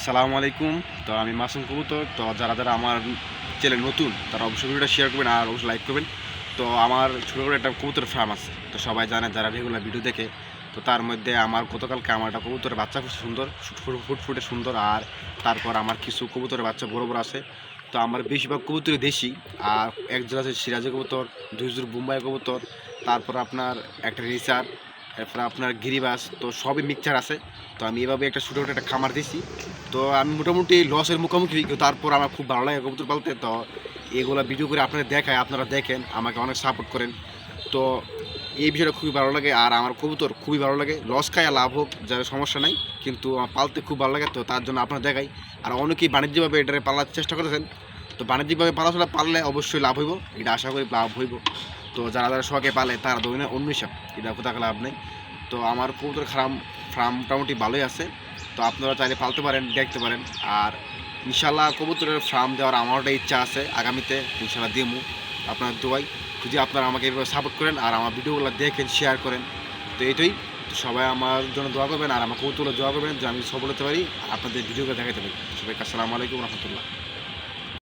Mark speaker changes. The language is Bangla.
Speaker 1: আসসালামু আলাইকুম। তো আমি মাসুম কবুতর। তো যারা যারা আমার চ্যানেল নতুন, তারা অবশ্যই ভিডিওটা শেয়ার করবেন আর অবশ্যই লাইক করবেন। তো আমার ছোটো করে একটা কবুতর ফার্ম আছে। তো সবাই জানে যারা রেগুলার ভিডিও দেখে, তো তার মধ্যে আমার গতকালকে আমার একটা কবুতরের বাচ্চা খুব সুন্দর, ফুট- ফুট, ফুটে সুন্দর আর তারপর আমার কিছু কবুতরের বাচ্চা বড় বড় আছে। তো আমার বেশিরভাগ কবুতরই দেশি আর একজন আছে সিরাজি কবুতর দুইজোর বুম্বাই কবুতর, তারপর আপনার একটা রিচার তারপর আপনার গিরিবাস, তো সবই মিক্সচার আছে। তো আমি এভাবে একটা ছোটো একটা খামার দিছি। তো আমি মোটামুটি লসের মুখোমুখি তারপর আমার খুব ভালো লাগে কবুতর পালতে। তো এগুলো ভিডিও করে আপনারা দেখায়, আপনারা দেখেন, আমাকে অনেক সাপোর্ট করেন। তো এই বিষয়টা খুবই ভালো লাগে, আর আমার কবুতর খুবই ভালো লাগে। লস খায়, লাভ হোক, যার সমস্যা নাই, কিন্তু আমার পালতে খুব ভালো লাগে, তো তার জন্য আপনারা দেখাই। আর অনেকেই বাণিজ্যিকভাবে এটারে পালার চেষ্টা করেছেন। তো বাণিজ্যিকভাবে পালাচলা পারলে অবশ্যই লাভ হইব, এটা আশা করি লাভ হইব। তো যারা যারা শখে পালে, তারা দৈনে অন্য হিসাব। এটা কোথাও লাভ নেই। তো আমার কবুতর খারাম ফার্ম মোটামুটি ভালোই আছে। তো আপনারা চাইলে পালতে পারেন, দেখতে পারেন। আর ইনশাল্লাহ কবুতরের ফার্ম দেওয়ার আমার একটা ইচ্ছা আছে। আগামীতে ইনশাল্লাহ দিমু আপনার দোয়াই। যদি আপনারা আমাকে এভাবে সাপোর্ট করেন আর আমার ভিডিওগুলো দেখেন শেয়ার করেন। তো এটাই। তো সবাই আমার জন্য দোয়া করবেন আর আমার কবুতরগুলো দোয়া করবেন যে আমি সফল হতে পারি। আপনাদের ভিডিওগুলো দেখাতে পারি। সবাইকে আসসালামু আলাইকুম রহমতুল্লাহ।